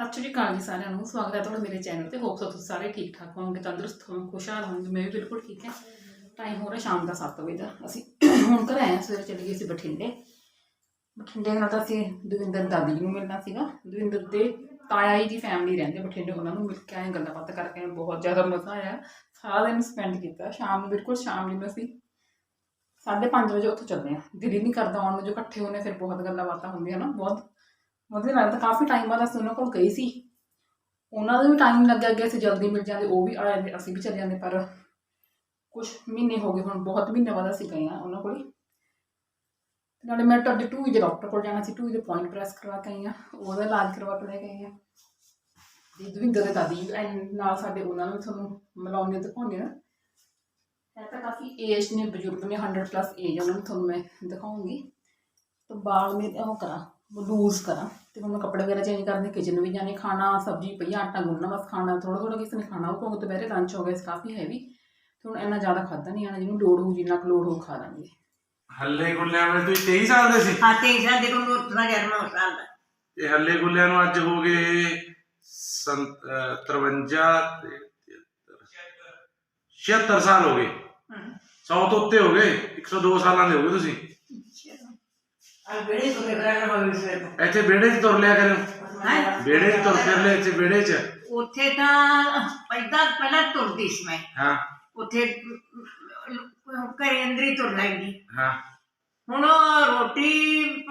ਸਤਿ ਸ਼੍ਰੀ ਅਕਾਲ ਜੀ ਸਾਰਿਆਂ ਨੂੰ। ਸਵਾਗਤ ਹੈ ਤੁਹਾਡਾ ਮੇਰੇ ਚੈਨਲ ਤੇ। ਹੋਪ ਸੋ ਤੁਸੀਂ ਸਾਰੇ ਠੀਕ ਠਾਕ ਹੋਵੋਗੇ ਤੰਦਰੁਸਤ ਹੋਵੋਗੇ, ਖੁਸ਼ਹਾਲ ਹੋਵੋਗੇ। ਮੈਂ ਵੀ ਬਿਲਕੁਲ ਠੀਕ ਹੈ। ਟਾਈਮ ਹੋ ਰਿਹਾ ਸ਼ਾਮ ਦਾ 7 ਵਜੇ ਦਾ। ਅਸੀਂ ਹੁਣ ਘਰ ਆਏ ਹਾਂ, ਸਵੇਰੇ ਚਲੇ ਗਏ ਸੀ ਬਠਿੰਡੇ। ਬਠਿੰਡੇ ਨਾਲ ਤਾਂ ਅਸੀਂ ਦਵਿੰਦਰ ਦਾਦੀ ਨੂੰ ਮਿਲਣਾ ਸੀਗਾ। ਦਵਿੰਦਰ ਦੇ ਤਾਇਆ ਜੀ ਦੀ ਫੈਮਿਲੀ ਰਹਿੰਦੇ ਬਠਿੰਡੇ, ਉਹਨਾਂ ਨੂੰ ਮਿਲ ਕੇ ਆਏ ਗੱਲਾਂ ਬਾਤਾਂ ਕਰਕੇ ਬਹੁਤ ਜ਼ਿਆਦਾ ਮਜ਼ਾ ਆਇਆ। ਸਾਰਾ ਦਿਨ ਸਪੈਂਡ ਕੀਤਾ। ਸ਼ਾਮ ਨੂੰ ਬਿਲਕੁਲ ਸ਼ਾਮ ਨੂੰ ਅਸੀਂ 5:30 ਵਜੇ ਉੱਥੇ ਚੱਲਦੇ ਹਾਂ। ਦਿਲ ਹੀ ਨਹੀਂ ਕਰਦਾ ਆਉਣ ਨੂੰ ਜੋ ਇਕੱਠੇ ਹੋਣੇ, ਫਿਰ ਬਹੁਤ ਗੱਲਾਂ ਬਾਤਾਂ ਹੁੰਦੀਆਂ ਨਾ, ਬਹੁਤ ਉਹਦੇ ਵਧੀਆ ਤਾਂ ਕਾਫੀ ਟਾਈਮ ਬਾਅਦ ਅਸੀਂ ਉਹਨਾਂ ਕੋਲ ਗਏ ਸੀ। ਉਹਨਾਂ ਦਾ ਵੀ ਟਾਈਮ ਲੱਗਿਆ ਗਿਆ ਸੀ ਜਲਦੀ ਮਿਲ ਜਾਂਦੇ, ਉਹ ਵੀ ਆ ਜਾਂਦੇ, ਅਸੀਂ ਵੀ ਚਲੇ ਜਾਂਦੇ, ਪਰ ਕੁਝ ਮਹੀਨੇ ਹੋ ਗਏ, ਹੁਣ ਬਹੁਤ ਮਹੀਨੇ ਬਾਅਦ ਅਸੀਂ ਗਏ ਆ ਉਹਨਾਂ ਕੋਲ। ਤੇ ਨਾਲੇ ਮੈਂ ਤੁਹਾਡੇ ਟੂਈ ਦੇ ਡਾਕਟਰ ਕੋਲ ਜਾਣਾ ਸੀ ਟੂ ਦੇ ਪੁਆਇੰਟ ਪ੍ਰੈਸ ਕਰਵਾ ਕੇ ਆਈ ਆ ਉਹਦਾ ਇਲਾਜ ਕਰਵਾ ਕੇ ਲੈ ਕੇ ਆਈ ਆ ਤੇ ਦਵਿੰਦਰ ਦੇ ਦਾਦੀ and ਨਾਲ ਸਾਡੇ ਉਹਨਾਂ ਨੂੰ ਤੁਹਾਨੂੰ ਮਿਲਾਉਂਦੇ ਦਿਖਾਉਂਦੇ ਨਾ ਹੈ ਤਾਂ ਕਾਫੀ ਏਜ ਨੇ, ਬਜ਼ੁਰਗ ਨੇ 100 ਪਲੱਸ ਏਜ ਉਹਨਾਂ ਨੂੰ ਤੁਹਾਨੂੰ ਮੈਂ ਦਿਖਾਉਂਗੀ। ਤਾਂ ਬਾਲ ਮੇ ਉਹ ਕਰਾਂ। ਲੂਜ਼ ਕਰਾਂ। ਤੇ ਹੁਣ ਮੈਂ ਕੱਪੜੇ ਵਗੈਰਾ ਚੇਂਜ ਕਰਨੇ ਕਿਚਨ ਵੀ ਜਾਣੇ ਖਾਣਾ ਸਬਜ਼ੀ ਪਈ ਆਟਾ ਗੁੰਨਣਾ ਬਸ ਖਾਣਾ ਥੋੜਾ ਥੋੜਾ ਕਿਸੇ ਨੇ ਖਾਣਾ ਉਹ ਕਿਉਂਕਿ ਦੁਪਹਿਰੇ ਲੰਚ ਹੋ ਗਿਆ ਸੀ ਕਾਫੀ ਹੈਵੀ ਤੇ ਹੁਣ ਇੰਨਾ ਜ਼ਿਆਦਾ ਖਾਦਾ ਨਹੀਂ ਆਣਾ ਜਿਹਨੂੰ ਲੋੜ ਹੋ ਜਿੰਨਾ ਕੁ ਲੋੜ ਹੋ ਖਾ ਲਾਂਗੇ। ਹੱਲੇ ਗੁੱਲਿਆਂ ਵੇਲੇ ਤੁਸੀਂ 23 ਸਾਲ ਦੇ ਸੀ? ਹਾਂ ਤੇ ਸਾਡੇ ਕੋਲ ਉਤਨਾ ਜਨਮ ਹੋ ਸਾਲ ਦਾ। ਤੇ ਹੱਲੇ ਗੁੱਲਿਆਂ ਨੂੰ ਅੱਜ ਹੋ ਗਏ ਸੰਤ- ਅਹ 53 ਤੇ 76 ਸਾਲ ਹੋ ਗਏ। 100 ਤੋਂ ਉੱਤੇ ਹੋ ਗਏ 102 ਸਾਲਾਂ ਦੇ ਹੋ ਗਏ ਤੁਸੀਂ। ਹੋਵੇ ਇੱਥੇ ਵਿਹੜੇ 'ਚ ਤੁਰ ਲਿਆ ਕਰੋ ਹੈਂ? ਵਿਹੜੇ 'ਚ ਤੁਰ ਫਿਰ ਇੱਥੇ ਵਿਹੜੇ 'ਚ ਉੱਥੇ ਤਾਂ ਪਹਿਲਾਂ ਪਹਿਲਾਂ ਤੁਰਦੀ ਸੀ ਮੈਂ ਹਾਂ ਉੱਥੇ ਘਰੇ ਅੰਦਰ ਹੀ ਤੁਰ ਲੈਂਦੀ ਹਾਂ ਹੁਣ ਉਹ ਰੋਟੀ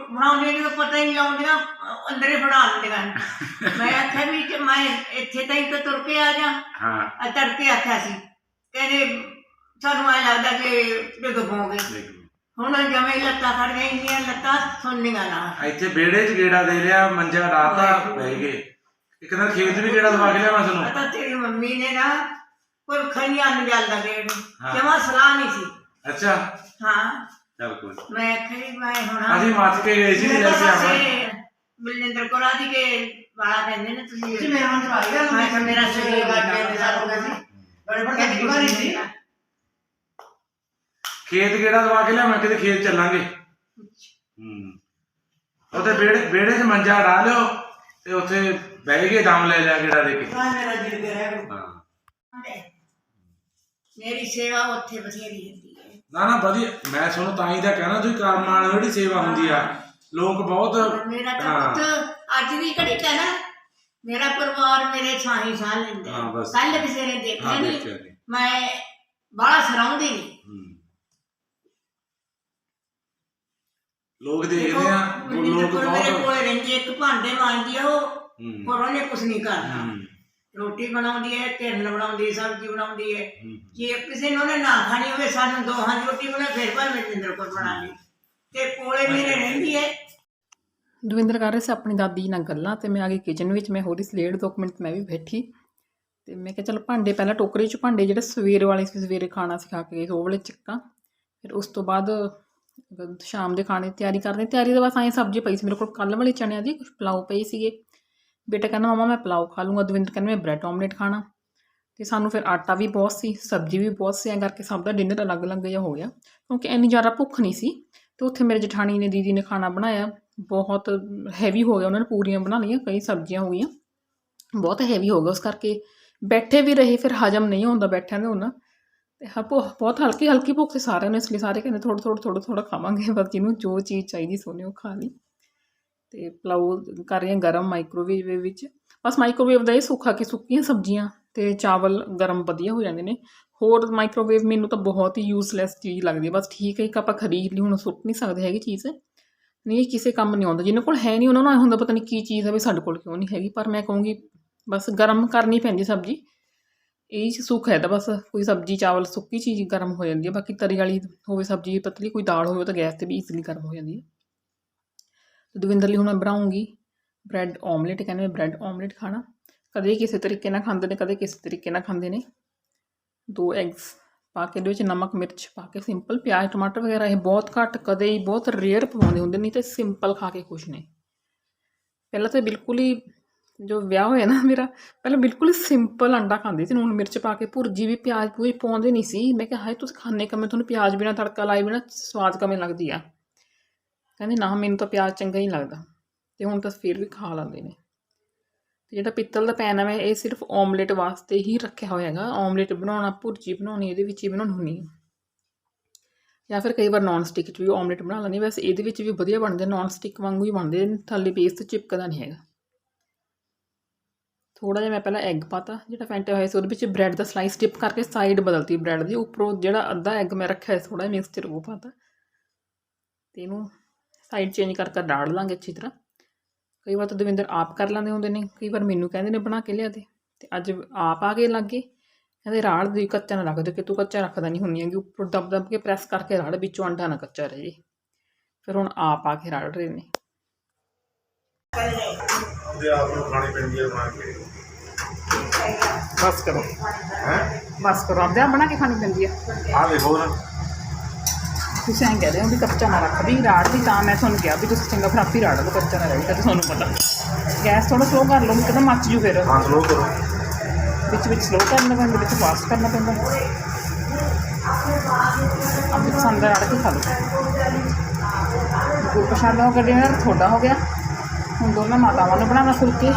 ਬਣਾਉਂਦੇ ਨੇ ਤਾਂ ਪਤਾ ਹੀ ਨਹੀਂ ਲਾਉਂਦੀਆਂ ਅੰਦਰੇ ਬਣਾ ਲੈਂਦੀਆਂ ਮੈਂ ਆਖਿਆ ਵੀ ਕਿ ਮੈਂ ਇੱਥੇ ਤਾਂ ਹੀ ਤਾਂ ਤੁਰ ਕੇ ਆ ਜਾ ਹਾਂ ਆ ਤੜਕੇ ਆਖਿਆ ਸੀ ਕਹਿੰਦੇ ਸਾਨੂੰ ਐ ਲੱਗਦਾ ਕਿ ਡਿੱਗ ਪਵਾਂਗੇ ਦੇਖ ਲਓ। ਹੁਣ ਜਮੇ ਹੀ ਲੱਤਾਂ ਖੜ ਗਈਆਂ ਇੰਨੀਆਂ ਲੱਤਾਂ ਸੁਣਨੀਆਂ ਨਾ। ਇੱਥੇ ਵਿਹੜੇ 'ਚ ਗੇੜਾ ਦੇ ਰਿਹਾ ਮੰਜਾ ਡਾਤਾ ਬਹਿ ਗਏ। ਇੱਕ ਦਿਨ ਖੇਤ ਵੀ ਗੇੜਾ ਦਵਾ ਕੇ ਲਿਆ ਮੈਂ ਤੁਹਾਨੂੰ। ਪਤਾ ਤੇਰੀ ਮੰਮੀ ਨੇ ਨਾ ਕੋਈ ਖਈਆਂ ਨੂੰ ਜਾਂਦਾ ਗੇੜ ਹਾਂ। ਜਮਾ ਸਲਾਹ ਨਹੀਂ ਸੀ। ਅੱਛਾ। ਹਾਂ। ਚੱਲ ਕੋਈ ਨੀ। ਮੈਂ ਖਈ ਮੈਂ ਹੁਣ ਅਸੀਂ ਮੱਚ ਕੇ ਗਏ ਸੀ ਮੇਰੇ ਜੈਸੇ ਕੋਲ ਆਵਾਂ ਬਲਜਿੰਦਰ ਕੋਲ ਆਦੀ ਕੇ ਵਾਲਾ ਕਹਿੰਦੇ ਨੇ ਤੁਸੀਂ। ਜੀ ਨਾਮ ਚਲਾ ਗਿਆ ਮੈਂ ਕਿਹਾ ਮੇਰਾ ਸਰੀਰ ਲੱਗ ਸਾਲ ਹੋ ਗਏ ਸੀ ਬੜੇ ਬੜੇ ਕਹਿੰਦੀ ਸੀ। ਖੇਤ ਗੇੜਾ ਦਵਾ ਕੇ ਲਿਆਵਾਂ ਕਿਤੇ ਖੇਤ ਚੱਲਾਂਗੇ। ਹੂੰ। ਉੱਥੇ ਵਿਹੜੇ ਵਿਹੜੇ 'ਚ ਮੰਜਾ ਢਾ ਲਿਓ ਤੇ ਉੱਥੇ ਬਹਿ ਕੇ ਦਮ ਲੈ ਲਿਆ ਗੇੜਾ ਦੇ ਕੇ। ਤਾਂ ਮੇਰਾ ਦਿਲ ਕਰਿਆ ਹਾਂ। ਮੇਰੀ ਸੇਵਾ ਉੱਥੇ ਬਥੇਰੀ ਹੁੰਦੀ ਹੈ। ਨਾ ਨਾ ਵਧੀਆ। ਮੈਂ ਤੁਹਾਨੂੰ ਤਾਂ ਹੀ ਤਾਂ ਕਹਿਣਾ ਤੁਸੀਂ ਕਰਮ ਨਾਲ ਜਿਹੜੀ ਸੇਵਾ ਹੁੰਦੀ ਆ। ਲੋਕ ਬਹੁਤ ਮੇਰਾ ਤਾਂ ਹਾਂ। ਪੁੱਤ ਅੱਜ ਵੀ ਘੜੀ ਨਾ ਮੇਰਾ ਪਰਿਵਾਰ ਮੇਰੇ ਸਾਹੀ ਸਾਹ ਲੈਂਦਾ ਹਾਂ, ਬਸ। ਕੱਲ ਕਿਸੇ ਨੇ ਦੇਖਿਆ ਹਾਂ ਨਹੀਂ। ਦੇਖਿਆ ਮੈਂ ਬਾਹਲਾ ਸਰਾਉਂਦੀ ਨਹੀਂ। ਹੂੰ। ਲੋਕ ਦੇਖਦੇ ਆ ਉਹ ਲੋਕ ਕੋਲ ਮੇਰੇ ਬਹੁਤ ਕੋਲੇ ਰਹਿੰਦੀ ਇੱਕ ਭਾਂਡੇ ਮਾਂਜਦੀ ਆ ਉਹ ਹੂੰ। ਪਰ ਉਹਨੇ ਕੁਝ ਨਹੀਂ ਕਰਨਾ। ਹੂੰ। ਰੋਟੀ ਬਣਾਉਂਦੀ ਹੈ ਤਿੰਨ ਬਣਾਉਂਦੀ ਹੈ ਸਬਜ਼ੀ ਬਣਾਉਂਦੀ ਹੈ। ਹੂੰ। ਜੇ ਕਿਸੇ ਨੂੰ ਉਹਨੇ ਨਾ ਖਾਣੀ ਹੋਵੇ ਸਾਨੂੰ ਦੋਹਾਂ ਦੀ ਰੋਟੀ ਬਣਾ ਫਿਰ ਭਾਵੇਂ ਮਨਜਿੰਦਰ ਕੋਲ ਬਣਾ ਲਈ ਤੇ ਕੋਲੇ ਮੇਰੇ ਰਹਿੰਦੀ ਹੈ। ਦਵਿੰਦਰ ਕਰ ਰਹੇ ਸੀ ਆਪਣੀ ਦਾਦੀ ਨਾਲ ਗੱਲਾਂ ਤੇ ਮੈਂ ਆ ਗਈ ਕਿਚਨ ਵਿੱਚ ਮੈਂ ਹੋਰ ਇਸ ਲੇਟ ਦੋ ਕੁ ਮਿੰਟ ਮੈਂ ਵੀ ਬੈਠੀ। ਤੇ ਮੈਂ ਕਿਹਾ ਚਲ ਭਾਂਡੇ ਪਹਿਲਾਂ ਟੋਕਰੀ 'ਚ ਭਾਂਡੇ ਜਿਹੜੇ ਸਵੇਰ ਵਾਲੇ ਸੀ ਸਵੇਰੇ ਖਾਣਾ ਸੀ ਖਾ ਕੇ ਗਏ ਸੀ, ਉਹ ਵਾਲੇ ਚੱਕਾਂ। ਫਿਰ ਉਸ ਤੋਂ ਬਾਅਦ ਸ਼ਾਮ ਦੇ ਖਾਣੇ ਦੀ ਤਿਆਰੀ ਕਰਦੇ, ਤਿਆਰੀ ਦੇ ਬਸ ਐਂ ਸਬਜ਼ੀ ਪਈ ਸੀ, ਮੇਰੇ ਕੋਲ ਕੱਲ੍ਹ ਵਾਲੇ ਚਣਿਆਂ ਦੀ ਕੁਝ ਪਲਾਓ ਪਈ ਸੀਗੇ। ਬੇਟਾ ਕਹਿੰਦਾ, ਮਮਾ, ਮੈਂ ਪਲਾਓ ਖਾ ਲੂੰਗਾ। ਦਵਿੰਦਰ ਕਹਿੰਦਾ, ਮੈਂ ਬ੍ਰੈਡ ਆਮਲੇਟ ਖਾਣਾ। ਤੇ ਸਾਨੂੰ ਫਿਰ ਆਟਾ ਵੀ ਬਹੁਤ ਸੀ, ਸਬਜ਼ੀ ਵੀ ਬਹੁਤ ਸੀ, ਐਂ ਕਰਕੇ ਸਭ ਦਾ ਡਿਨਰ ਅਲੱਗ-ਅਲੱਗ ਜਿਹਾ ਹੋ ਗਿਆ। ਕਿਉਂਕਿ ਇੰਨੀ ਜ਼ਿਆਦਾ ਭੁੱਖ ਨਹੀਂ ਸੀ, ਤੇ ਉੱਥੇ ਮੇਰੇ ਜਠਾਣੀ ਨੇ, ਦੀਦੀ ਨੇ ਖਾਣਾ ਬਣਾਇਆ। ਬਹੁਤ ਹੈਵੀ ਹੋ ਗਿਆ, ਉਹਨਾਂ ਨੇ ਪੂਰੀਆਂ ਬਣਾ ਲਈਆਂ, ਕਈ ਸਬਜ਼ੀਆਂ ਹੋ ਗਈਆਂ। ਬਹੁਤ ਹੈਵੀ ਹੋ ਗਿਆ ਉਸ ਕਰਕੇ। ਬੈਠੇ ਵੀ ਰਹੇ, ਫਿਰ ਹਜਮ ਨਹੀਂ ਹੁੰਦਾ ਬੈਠਿਆਂ ਦੇ ਉਹਨਾਂ ਤੇ ਹ, ਭੁੱਖ ਬਹੁਤ ਹਲਕੀ ਹਲਕੀ ਭੁੱਖ ਸੀ ਸਾਰਿਆਂ ਨੂੰ, ਇਸ ਲਈ ਸਾਰੇ ਕਹਿੰਦੇ ਥੋੜ੍ਹਾ ਥੋੜ੍ਹਾ ਥੋੜ੍ਹਾ ਥੋੜ੍ਹਾ ਖਾਵਾਂਗੇ। ਬਸ ਜਿਹਨੂੰ ਜੋ ਚੀਜ਼ ਚਾਹੀਦੀ ਸੋਨੇ ਉਹ ਖਾ ਲਈ। ਤੇ ਪਲਾਓ ਕਰ ਰਹੇ ਹਾਂ ਗਰਮ ਮਾਈਕ੍ਰੋਵੇਵ ਵਿੱਚ। ਬਸ ਮਾਈਕ੍ਰੋਵੇਵ ਦਾ ਇਹ ਸੁੱਖਾ ਕਿ ਸੁੱਕੀਆਂ ਸਬਜ਼ੀਆਂ ਤੇ ਚਾਵਲ ਗਰਮ ਵਧੀਆ ਹੋ ਜਾਂਦੇ ਨੇ। ਹੋਰ ਮਾਈਕ੍ਰੋਵੇਵ ਮੈਨੂੰ ਤਾਂ ਬਹੁਤ ਹੀ ਯੂਸਲੈਸ ਚੀਜ਼ ਲੱਗਦੀ ਹੈ। ਬਸ ਠੀਕ ਹੈ, ਇੱਕ ਆਪਾਂ ਖਰੀਦ ਲਈ, ਹੁਣ ਸੁੱਟ ਨਹੀਂ ਸਕਦੇ ਹੈਗੀ ਚੀਜ਼। ਨਹੀਂ, ਇਹ ਕਿਸੇ ਕੰਮ ਨਹੀਂ ਆਉਂਦਾ। ਜਿਹਨਾਂ ਕੋਲ ਹੈ ਨਹੀਂ, ਉਹਨਾਂ ਨੂੰ ਐਂ ਹੁੰਦਾ ਪਤਾ ਨਹੀਂ ਕੀ ਚੀਜ਼ ਹੈ ਵੀ ਸਾਡੇ ਕੋਲ ਕਿਉਂ ਨਹੀਂ ਹੈਗੀ। ਪਰ ਮੈਂ ਕਹੂੰਗੀ ਬਸ ਗਰਮ ਕਰਨੀ ਪੈਂਦੀ ਸਬਜ਼ੀ। ਇਹ 'ਚ ਸੁੱਖ ਹੈ ਤਾਂ ਬਸ ਕੋਈ ਸਬਜ਼ੀ, ਚਾਵਲ ਸੁੱਕੀ ਚੀਜ਼ ਗਰਮ ਹੋ ਜਾਂਦੀ ਹੈ, ਬਾਕੀ ਤਰੀ ਵਾਲੀ ਹੋਵੇ ਸਬਜ਼ੀ, ਪਤਲੀ ਕੋਈ ਦਾਲ ਹੋਵੇ ਤਾਂ ਗੈਸ ਤੇ ਵੀ ਈਜ਼ੀਲੀ ਗਰਮ ਹੋ ਜਾਂਦੀ ਹੈ। ਤੇ ਦਵਿੰਦਰ ਲਈ ਹੁਣ ਮੈਂ ਬਣਾਉਂਗੀ ਬ੍ਰੈਡ ਆਮਲੇਟ ਕਹਿੰਦੇ ਮੈਂ ਬ੍ਰੈਡ ਆਮਲੇਟ ਖਾਣਾ। ਕਦੇ ਕਿਸੇ ਤਰੀਕੇ ਨਾਲ ਖਾਂਦੇ ਨੇ, ਕਦੇ ਕਿਸੇ ਤਰੀਕੇ ਨਾਲ ਖਾਂਦੇ ਨੇ। ਦੋ ਐਗਸ ਪਾ ਕੇ, ਇਹਦੇ ਵਿੱਚ ਨਮਕ, ਮਿਰਚ ਪਾ ਕੇ ਸਿੰਪਲ ਪਿਆਜ਼, ਟਮਾਟਰ ਵਗੈਰਾ ਇਹ ਬਹੁਤ ਘੱਟ, ਕਦੇ ਹੀ ਬਹੁਤ ਰੇਅਰ ਪਵਾਉਂਦੇ ਹੁੰਦੇ ਨਹੀਂ ਤੇ ਸਿੰਪਲ ਖਾ ਕੇ ਖੁਸ਼ ਨੇ। ਪਹਿਲਾਂ ਤਾਂ ਬਿਲਕੁਲ ਹੀ ਜੋ ਵਿਆਹ ਹੋਇਆ ਨਾ ਮੇਰਾ ਪਹਿਲਾਂ ਬਿਲਕੁਲ ਸਿੰਪਲ ਅੰਡਾ ਖਾਂਦੀ ਸੀ ਨੂਣ ਮਿਰਚ ਪਾ ਕੇ ਭੁਰਜੀ ਵੀ ਪਿਆਜ਼ ਪੂਰੀ ਪਾਉਂਦੇ ਨਹੀਂ ਸੀ। ਮੈਂ ਕਿਹਾ ਹਾਏ ਤੁਸੀਂ ਖਾਣੇ ਕਮੇ ਤੁਹਾਨੂੰ ਪਿਆਜ਼ ਬਿਨਾ ਤੜਕਾ ਲਾਏ ਬਿਨਾ ਸਵਾਦ ਕਿਵੇਂ ਲੱਗਦੀ ਆ? ਕਹਿੰਦੇ ਨਾ ਮੈਨੂੰ ਤਾਂ ਪਿਆਜ਼ ਚੰਗਾ ਹੀ ਲੱਗਦਾ। ਤੇ ਹੁਣ ਤਾਂ ਫਿਰ ਵੀ ਖਾ ਲੈਂਦੇ ਨੇ। ਤੇ ਜਿਹੜਾ ਪਿੱਤਲ ਦਾ ਪੈਨ ਹੈ ਮੈਂ ਇਹ ਸਿਰਫ ਓਮਲੇਟ ਵਾਸਤੇ ਹੀ ਰੱਖਿਆ ਹੋਇਆ ਹੈਗਾ। ਓਮਲੇਟ ਬਣਾਉਣਾ ਭੁਰਜੀ ਬਣਾਉਣੀ ਇਹਦੇ ਵਿੱਚ ਹੀ ਬਣਾਉਣੀ ਹੁੰਦੀ ਹੈ ਜਾਂ ਫਿਰ ਕਈ ਵਾਰ ਨਾਨ ਸਟਿਕ 'ਚ ਵੀ ਓਮਲੇਟ ਬਣਾ ਲੈਂਦੀ ਹਾਂ। ਵੈਸੇ ਇਹਦੇ ਵਿੱਚ ਵੀ ਵਧੀਆ ਬਣਦੇ ਨਾਨ ਸਟਿਕ ਵਾਂਗੂ ਹੀ ਬਣਦੇ ਨੇ, ਥੱਲੇ ਬੇਸ ਚਿਪਕਦਾ ਨਹੀਂ ਹੈਗਾ। ਥੋੜਾ ਜਿਹਾ ਮੈਂ ਪਹਿਲਾਂ ਐਗ ਪਾਤਾ, ਜਿਹੜਾ ਫੈਂਟਿਆ ਹੋਇਆ ਸੀ ਉਹਦੇ ਵਿੱਚ ਬ੍ਰੈਡ ਦਾ ਸਲਾਈਸ ਡਿਪ ਕਰਕੇ ਸਾਈਡ ਬਦਲਤੀ ਬ੍ਰੈਡ ਦੀ, ਉੱਪਰੋਂ ਜਿਹੜਾ ਅੱਧਾ ਐਗ ਮੈਂ ਰੱਖਿਆ ਹੋਇਆ ਥੋੜਾ ਮਿਕਸਚਰ ਉਹ ਪਾਤਾ। ਤੇ ਇਹਨੂੰ ਸਾਈਡ ਚੇਂਜ ਕਰ ਕਰ ਰਾੜ ਲਾਂਗੇ ਅੱਛੀ ਤਰ੍ਹਾਂ। ਕਈ ਵਾਰ ਤਾਂ ਦਵਿੰਦਰ ਆਪ ਕਰ ਲੈਂਦੇ ਹੁੰਦੇ ਨੇ, ਕਈ ਵਾਰ ਮੈਨੂੰ ਕਹਿੰਦੇ ਨੇ ਬਣਾ ਕੇ ਲਿਆ ਦੇ। ਤੇ ਅੱਜ ਆਪ ਆ ਕੇ ਲੱਗੇ, ਕਹਿੰਦੇ ਰਾੜ ਦੀ ਕੱਚਾ ਨਾ ਰੱਖ ਦੇ, ਕਿ ਤੂੰ ਕੱਚਾ ਰੱਖਦਾ ਨਹੀਂ ਹੁੰਨੀ ਹੈਗੀ, ਉੱਪਰ ਦਬ ਦਬ ਕੇ ਪ੍ਰੈਸ ਕਰਕੇ ਰਾੜ ਵਿੱਚੋਂ ਅੰਡਾ ਨਾ ਕੱਚਾ ਰਹੇ। ਜੇ ਫਿਰ ਹੁਣ ਆਪ ਆ ਕੇ ਰਾੜ ਰਹੇ ਨੇ। ਉਹਦੇ ਆਪ ਨੂੰ ਖਾਣੀ ਪੈਂਦੀ ਹੈ ਬਣਾ ਕੇ। ਬਸ ਕਰੋ। ਹੈ? ਬਸ ਕਰੋ ਆਪਦੇ ਆਪ ਬਣਾ ਕੇ ਖਾਣੀ ਪੈਂਦੀ ਆ। ਆ ਦੇਖੋ ਨਾ ਤੁਸੀਂ ਐਂ ਕਹਿ ਰਹੇ ਹੋ ਵੀ ਕੱਚਾ ਨਾ ਰੱਖਦੀ ਰਾੜ ਦੀ ਤਾਂ ਮੈਂ ਤੁਹਾਨੂੰ ਕਿਹਾ ਵੀ ਤੁਸੀਂ ਚੰਗਾ ਫਿਰ ਆਪੇ ਰਾੜ ਲਓ ਕੱਚਾ ਨਾ ਰਹੇ ਤਾਂ ਤੁਹਾਨੂੰ ਪਤਾ। ਗੈਸ ਥੋੜਾ ਸਲੋ ਕਰ ਲਓ ਨਹੀਂ ਤਾਂ ਮੱਚ ਜੂ ਫਿਰ। ਹਾਂ ਸਲੋ ਕਰੋ। ਵਿੱਚ ਵਿੱਚ ਸਲੋ ਕਰਨਾ ਪੈਂਦਾ ਵਿੱਚ ਫਾਸਟ ਕਰਨਾ ਪੈਂਦਾ। ਆਪਣੀ ਪਸੰਦ ਦਾ ਰਾੜ ਕੇ ਖਾ ਲਓ। ਗੁੜ ਪ੍ਰਸ਼ਾਦਾ ਦਾ ਡਿਨਰ ਤੁਹਾਡਾ ਹੋ ਗਿਆ। ਹੁਣ ਦੋਨਾਂ ਮਾਤਾਵਾਂ ਨੂੰ ਬਣਾਉਣਾ ਫੁਲਕੇ।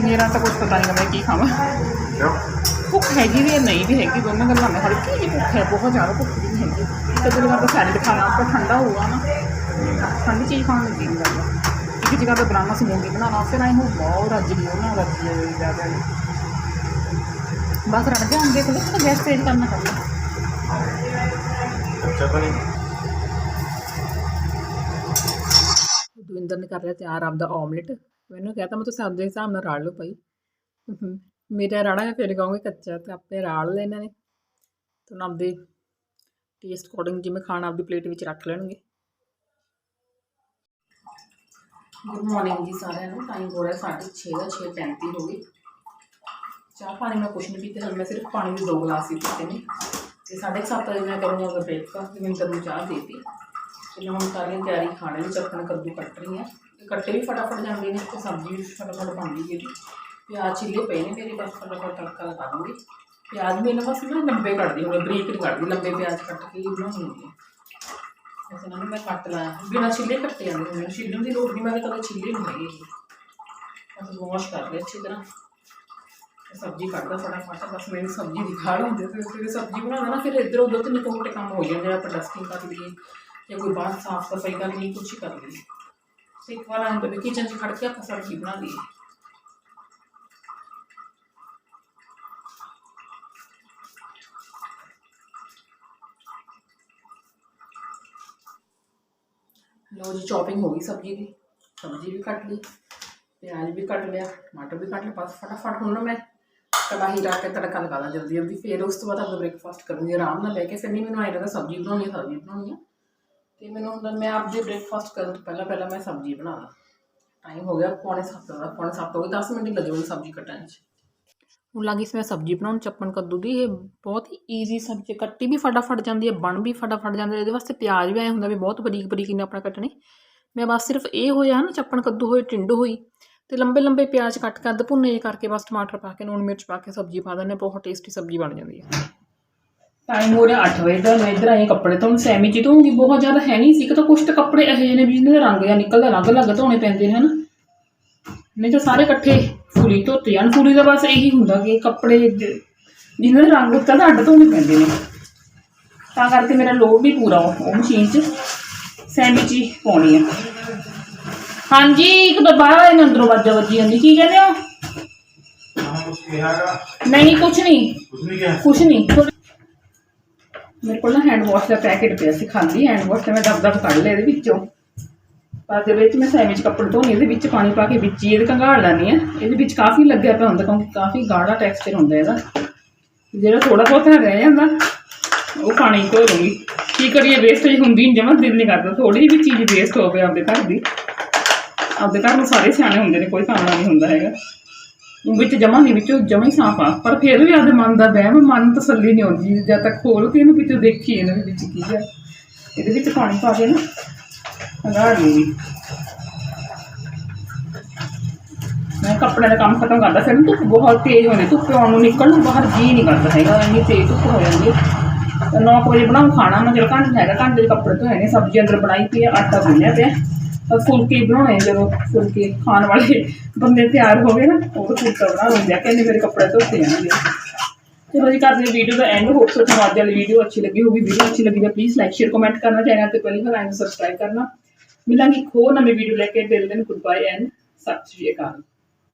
ਮੇਰਾ ਤਾਂ ਕੁਝ ਪਤਾ ਨਹੀਂ ਮੈਂ ਕੀ ਖਾਵਾਂ। ਭੁੱਖ ਹੈਗੀ ਵੀ ਹੈ ਨਹੀਂ ਵੀ ਹੈਗੀ ਦੋਨਾਂ ਗੱਲਾਂ ਮੈਂ ਹਲਕੀ ਜਿਹੀ ਭੁੱਖ ਹੈ ਬਹੁਤ ਜ਼ਿਆਦਾ ਭੁੱਖ ਵੀ ਨਹੀਂ ਹੈਗੀ। ਇੱਕ ਦਿਨ ਤਾਂ ਸੈਲਡ ਖਾਣਾ ਪਰ ਠੰਡਾ ਹੋਊਗਾ ਨਾ ਠੰਡੀ ਚੀਜ਼ ਖਾਣ ਨੂੰ ਜੀਅ ਕਰਦਾ ਇੱਕ ਜਗ੍ਹਾ ਤੇ ਬਨਾਨਾ ਸਮੂਦੀ ਬਣਾਉਣਾ ਫਿਰ ਆਏ ਹੋ ਬਹੁਤ ਰੱਜ ਗਈ ਉਹ ਨਾ ਰੱਜ ਗਈ ਜ਼ਿਆਦਾ ਬਸ ਰੜ ਗਿਆ ਹੁਣ ਦੇਖ ਲਓ ਤਾਂ ਗੈਸ ਤੇਜ਼ ਕਰਨਾ ਕਰਨਾ ਅੱਛਾ ਤਾਂ ਨਹੀਂ। ਦਵਿੰਦਰ ਨੇ ਕਰ ਲਿਆ ਤਿਆਰ ਆਪਦਾ ਆਮਲੇਟ ਮੈਨੂੰ ਕਹਤਾ ਮੈਂ ਤੁਸੀਂ ਆਪਦੇ ਹਿਸਾਬ ਨਾਲ ਰਾੜ ਲਓ ਭਾਈ। ਮੇਰਾ ਰਾੜਾ ਫਿਰ ਕਹੂੰਗੀ ਕੱਚਾ ਤੇ ਆਪੇ ਰਾੜ ਲੈ ਇਹਨਾਂ ਨੇ। ਤੇ ਹੁਣ ਆਪਦੇ ਟੇਸਟ ਅਕੋਰਡਿੰਗ ਜਿਵੇਂ ਖਾਣਾ ਆਪਦੀ ਪਲੇਟ ਵਿੱਚ ਰੱਖ ਲੈਣਗੇ। ਗੁੱਡ ਮਾਰਨਿੰਗ ਜੀ ਸਾਰਿਆਂ ਨੂੰ। ਟਾਈਮ ਹੋ ਰਿਹਾ 6:30 ਦਾ 6:35 ਹੋ ਗਈ ਚਾਹ ਪਾਣੀ ਮੈਂ ਕੁਛ ਨਹੀਂ ਪੀਤਾ ਮੈਂ ਸਿਰਫ ਪਾਣੀ ਦੇ ਦੋ ਗਲਾਸ ਹੀ ਪੀਤੇ ਨੇ। ਤੇ 7:30 ਵਜੇ ਮੈਂ ਕਰੂੰਗਾ ਅਗਰ ਬ੍ਰੇਕਫਾਸਟ ਜਿਵੇਂ ਨੂੰ ਚਾਹ ਦੇਤੀ। ਤੇ ਮੈਂ ਹੁਣ ਕਰ ਰਹੀ ਤਿਆਰੀ, ਖਾਣੇ ਦੀ ਚੱਕਣ ਕੱਦੂ ਕੱਟ ਰਹੀ ਹਾਂ। ਕੱਟੇ ਵੀ ਫਟਾਫਟ ਜਾਂਦੇ ਨੇ ਤੇ ਸਬਜ਼ੀ ਵੀ ਫਟਾਫਟ ਬਣਦੀ ਜਿਹੜੀ ਪਿਆਜ਼ ਛਿੱਲੇ ਪਏ ਨੇ ਮੇਰੇ ਬਸ, ਫਟਾਫਟ ਤੜਕਾ ਲਗਾ ਦੂੰਗੀ। ਪਿਆਜ਼ ਵੀ ਇਹਨਾਂ ਬਸ ਨਾ, ਲੰਬੇ ਕੱਟਦੀ ਹੁਣ ਬਰੀਕ ਨਹੀਂ ਕੱਟਦੀ ਲੰਬੇ ਪਿਆਜ਼ ਕੱਟ ਕੇ ਹੀ ਹੁੰਦੀ ਹਾਂ। ਵੈਸੇ ਮੈਂ ਕੱਟ ਲਾਇਆ। ਬਿਨਾਂ ਛਿੱਲੇ ਕੱਟੇ ਜਾਂਦੇ ਨੇ। ਛਿੱਲਣ ਦੀ ਲੋੜ ਨਹੀਂ ਮੈਂ ਤਾਂ ਕਦੇ ਛਿੱਲੇ ਨਹੀਂ ਹੈਗੇ। ਬਸ ਵਾਸ਼ ਕਰ ਲਿਆ ਅੱਛੀ ਤਰ੍ਹਾਂ। ਸਬਜ਼ੀ ਕੱਢਦਾ ਫਟਾਫਟ, ਬਸ ਮੈਨੂੰ ਸਬਜ਼ੀ ਦੀ ਖਾੜ ਹੁੰਦੀ ਤੇ ਫਿਰ ਸਬਜ਼ੀ ਬਣਾਉਣਾ ਨਾ, ਫਿਰ ਇੱਧਰ ਉੱਧਰ ਤੇ ਨਿੱਕੇ ਮੋਟੇ ਕੰਮ ਹੋ ਜਾਂਦੇ ਆ ਆਪਾਂ ਡਸਟਿੰਗ ਕਰ ਲਈਏ। ਜਾਂ ਕੋਈ ਬਾਹਰ ਸਾਫ਼ ਸਫ਼ਾਈ ਕਰ ਲਈ ਕੁਛ ਹੀ ਕਰ ਲਈਏ। ਇੱਕ ਵਾਰ ਆਂ ਤਾਂ ਕਿਚਨ 'ਚ ਖੜ ਕੇ ਆਪਾਂ ਸਬਜ਼ੀ ਬਣਾ ਲਈਏ ਲੋ ਜੀ ਚੌਪਿੰਗ ਹੋ ਗਈ ਸਬਜ਼ੀ ਦੀ ਸਬਜ਼ੀ ਵੀ ਕੱਟ ਲਈ ਪਿਆਜ਼ ਵੀ ਕੱਟ ਲਿਆ ਟਮਾਟਰ ਵੀ ਕੱਟ ਲਿਆ ਬਸ ਫਟਾਫਟ ਹੁਣ ਨਾ ਮੈਂ ਕੜਾਹੀ ਰੱਖ ਕੇ ਤੜਕਾ ਲਗਾ ਦਾਂ ਜਲਦੀ ਜਲਦੀ ਫਿਰ ਉਸ ਤੋਂ ਬਾਅਦ ਆਪਣਾ ਬ੍ਰੇਕਫਾਸਟ ਕਰੂੰਗੀ ਆਰਾਮ ਨਾਲ ਬਹਿ ਕੇ ਫਿਰ ਨਹੀਂ ਮੈਨੂੰ ਆਏ ਲੱਗਦਾ ਸਬਜ਼ੀ ਬਣਾਉਣੀ ਹੈ ਸਬਜ਼ੀ ਬਣਾਉਣੀ ਹੈ ਤੇ ਮੈਨੂੰ ਹੁੰਦਾ ਮੈਂ ਆਪਦੇ ਬ੍ਰੇਕਫਾਸਟ ਕਰਨ ਤੋਂ ਪਹਿਲਾਂ ਪਹਿਲਾਂ ਮੈਂ ਸਬਜ਼ੀ ਬਣਾ ਲਾਂ। ਟਾਈਮ ਹੋ ਗਿਆ ਪੌਣੇ ਸੱਤ ਦਾ, ਪੌਣੇ ਸੱਤ ਹੋ ਗਏ 10 ਮਿੰਟ ਲੱਗੇ ਮੈਨੂੰ ਸਬਜ਼ੀ ਕੱਟਣ 'ਚ। ਹੁਣ ਲੱਗੀ ਸੀ ਮੈਂ ਸਬਜ਼ੀ ਬਣਾਉਣ, ਚੱਪਣ ਕੱਦੂ ਦੀ, ਇਹ ਬਹੁਤ ਹੀ ਈਜ਼ੀ ਸਬਜ਼ੀ ਕੱਟੀ ਵੀ ਫਟਾਫਟ ਜਾਂਦੀ ਹੈ, ਬਣ ਵੀ ਫਟਾਫਟ ਜਾਂਦੀ ਹੈ ਇਹਦੇ ਵਾਸਤੇ ਪਿਆਜ਼ ਵੀ ਐ ਹੁੰਦਾ ਵੀ ਬਹੁਤ ਬਰੀਕ ਬਰੀਕ ਨੇ ਆਪਣਾ ਕੱਟਣੇ। ਮੈਂ ਬਸ ਸਿਰਫ ਇਹ ਹੋਇਆ ਨਾ, ਚੱਪਣ ਕੱਦੂ ਹੋਏ, ਟਿੰਡ ਹੋਈ, ਤੇ ਲੰਬੇ ਲੰਬੇ ਪਿਆਜ਼ ਕੱਟ ਕੇ ਅੱਧ ਭੁੰਨੇ ਕਰਕੇ ਬਸ ਟਮਾਟਰ ਪਾ ਕੇ ਨੂਣ ਮਿਰਚ ਪਾ ਕੇ ਸਬਜ਼ੀ ਪਾ ਦਿੰਦੇ ਬਹੁਤ ਟੇਸਟੀ ਸਬਜ਼ੀ ਬਣ ਜਾਂਦੀ ਹੈ। ਟਾਈਮ ਹੋ ਰਿਹਾ 8 ਵਜੇ ਦਾ ਮੈਂ ਇੱਧਰ ਆਈ ਕੱਪੜੇ ਧੋਣ। ਸੈਮੀ ਚ ਧੋਉਂਗੀ ਬਹੁਤ ਜ਼ਿਆਦਾ ਹੈ ਨਹੀਂ ਸੀ। ਕਿ ਤਾਂ ਕੁਛ ਤਾਂ ਕੱਪੜੇ ਇਹੋ ਜਿਹੇ ਨੇ ਵੀ ਜਿਹਨਾਂ ਦਾ ਰੰਗ ਜਾਂ ਨਿਕਲਦਾ ਅਲੱਗ ਅਲੱਗ ਧੋਣੇ ਪੈਂਦੇ ਨੇ ਹਨਾ? ਨਹੀਂ ਤਾਂ ਸਾਰੇ ਇਕੱਠੇ ਫੁਲੀ ਧੋਤੇ ਜਾਣ। ਫੁਲੀ ਦਾ ਬਸ ਇਹੀ ਹੁੰਦਾ ਕਿ ਕੱਪੜੇ ਜ- ਜਿਹਨਾਂ ਦਾ ਰੰਗ ਉੱਤਾ ਤਾਂ ਅੱਡ ਧੋਣੇ ਪੈਂਦੇ ਨੇ। ਤਾਂ ਕਰਕੇ ਮੇਰਾ ਲੋਡ ਵੀ ਪੂਰਾ ਉਹ ਉਹ ਮਸ਼ੀਨ 'ਚ ਸੈਮੀ ਹੀ ਪਾਉਣੀ ਆ। ਹਾਂਜੀ ਇੱਕ ਤਾਂ ਬਾਹਰ ਇਹਨਾਂ ਅੰਦਰੋਂ ਵਾਜਾ ਵੱਜੀ ਜਾਂਦੀ। ਕੀ ਕਹਿੰਦੇ ਹੋ? ਕੁਝ ਨਹੀਂ ਕੁਛ ਨਹੀਂ। ਕੁਝ ਨਹੀਂ ਕੁਛ ਨਹੀਂ। ਮੇਰੇ ਕੋਲ ਨਾ ਹੈਂਡ ਵਾਸ਼ ਦਾ ਪੈਕੇਟ ਪਿਆ ਸੀ ਖਾਲੀ ਹੈਂਡ ਵਾਸ਼ ਤੇ ਮੈਂ ਡੱਬ ਦਬ ਕੱਢ ਲਿਆ ਇਹਦੇ ਵਿੱਚੋਂ। ਪਰ ਦੇ ਵਿੱਚ ਮੈਂ ਸੈਮੀ ਕੱਪੜੇ ਧੋਣੀ, ਇਹਦੇ ਵਿੱਚ ਪਾਣੀ ਪਾ ਕੇ ਵਿੱਚ ਹੀ ਇਹਦੇ ਕੰਘਾਲ ਲੈਣੀ ਆ ਇਹਦੇ ਵਿੱਚ ਕਾਫੀ ਲੱਗਿਆ ਪਿਆ ਹੁੰਦਾ, ਕਿਉਂਕਿ ਕਾਫੀ ਗਾੜਾ ਟੈਕਸਚਰ ਹੁੰਦਾ ਇਹਦਾ। ਜਿਹੜਾ ਥੋੜਾ ਬਹੁਤ ਰਹਿ ਜਾਂਦਾ, ਉਹ ਪਾਣੀ ਧੋ ਲੂੰਗੀ ਕੀ ਕਰੀਏ ਵੇਸਟੇਜ ਹੁੰਦੀ ਨਹੀਂ ਜਮਾਂ ਦਿਲ ਨਹੀਂ ਕਰਦਾ। ਥੋੜੀ ਵੀ ਚੀਜ਼ ਵੇਸਟ ਹੋਵੇ ਆਪਦੇ ਘਰ ਦੀ। ਆਪਦੇ ਘਰ ਨੂੰ ਸਾਰੇ ਸਿਆਣੇ ਹੁੰਦੇ ਨੇ, ਕੋਈ ਕੰਮ ਨਹੀਂ ਹੁੰਦਾ ਹੈਗਾ। ਵਿੱਚ ਜਮਾ ਨਹੀਂ, ਵਿੱਚੋਂ ਜਮਾ ਹੀ ਸਾਫ਼ ਆ। ਪਰ ਫਿਰ ਵੀ ਆਪਦੇ ਮਨ ਦਾ ਵਹਿਮ, ਮਨ ਤਸੱਲੀ ਨਹੀਂ ਆਉਂਦੀ। ਜਦ ਤੱਕ ਖੋਲ ਕੇ ਇਹਨੂੰ ਵਿੱਚੋਂ ਦੇਖੀਏ ਇਹਦੇ ਵਿੱਚ ਕੀ ਹੈ ਇਹਦੇ ਵਿੱਚ ਪਾਣੀ ਪਾ ਕੇ ਨਾ ਅੰਗਾੜ ਲੂੰਗੀ ਮੈਂ ਕੱਪੜੇ ਦਾ ਕੰਮ ਖਤਮ ਕਰਦਾ ਫਿਰ ਧੁੱਪ ਬਹੁਤ ਤੇਜ਼ ਹੁੰਦੀ, ਧੁੱਪ ਆਉਣ ਨੂੰ ਨਿਕਲਣ ਬਾਹਰ ਜੀ ਨਹੀਂ ਕਰਦਾ ਹੈਗਾ, ਇੰਨੀ ਤੇਜ਼ ਧੁੱਪ ਹੋ ਜਾਂਦੀ ਹੈ। 9 ਵਜੇ ਬਣਾਉ ਖਾਣਾ ਮੈਂ ਜਿਹੜਾ ਘੰਟੇ ਹੈਗਾ, ਘੰਟੇ ਦੇ ਕੱਪੜੇ ਧੋਏ ਨੇ, ਸਬਜ਼ੀ ਅੰਦਰ ਬਣਾਈ ਪਈ ਹੈ, ਆਟਾ ਗੁੰਨਿਆ ਪਿਆ। ਫੁਲਕੇ ਬਣਾਉਣੇ ਜਦੋਂ ਫੁਲਕੇ ਖਾਣ ਵਾਲੇ ਬੰਦੇ ਤਿਆਰ ਹੋ ਗਏ ਨਾ, ਉਹ ਫੁਲਕਾ ਬਣਾ ਲੈਂਦੇ ਆ, ਕਹਿੰਦੇ ਮੇਰੇ ਕੱਪੜੇ ਧੋਤੇ ਜਾਣਗੇ। ਚਲੋ ਜੀ ਕਰਦੇ ਵੀਡੀਓ ਦਾ ਐਂਡ ਹੋਪ ਸੋ ਤੁਹਾਨੂੰ ਅੱਜ ਵਾਲੀ ਵੀਡੀਓ ਅੱਛੀ ਲੱਗੀ ਹੋਗੀ ਵੀਡੀਓ ਅੱਛੀ ਲੱਗੀ ਤਾਂ ਪਲੀਜ਼ ਲਾਈਕ ਸ਼ੇਅਰ ਕਮੈਂਟ ਕਰਨਾ, ਚੈਨਲ ਤੇ ਪਹਿਲੀ ਵਾਰ ਆਏ ਸਬਸਕ੍ਰਾਈਬ ਕਰਨਾ। ਮਿਲਾਂਗੇ ਇੱਕ ਹੋਰ ਨਵੀਂ ਵੀਡੀਓ ਲੈ ਕੇ, ਦਿਲ ਦਿਨ ਗੁੱਡ ਬਾਏ ਐਂਡ ਸਤਿ ਸ਼੍ਰੀ ਅਕਾਲ।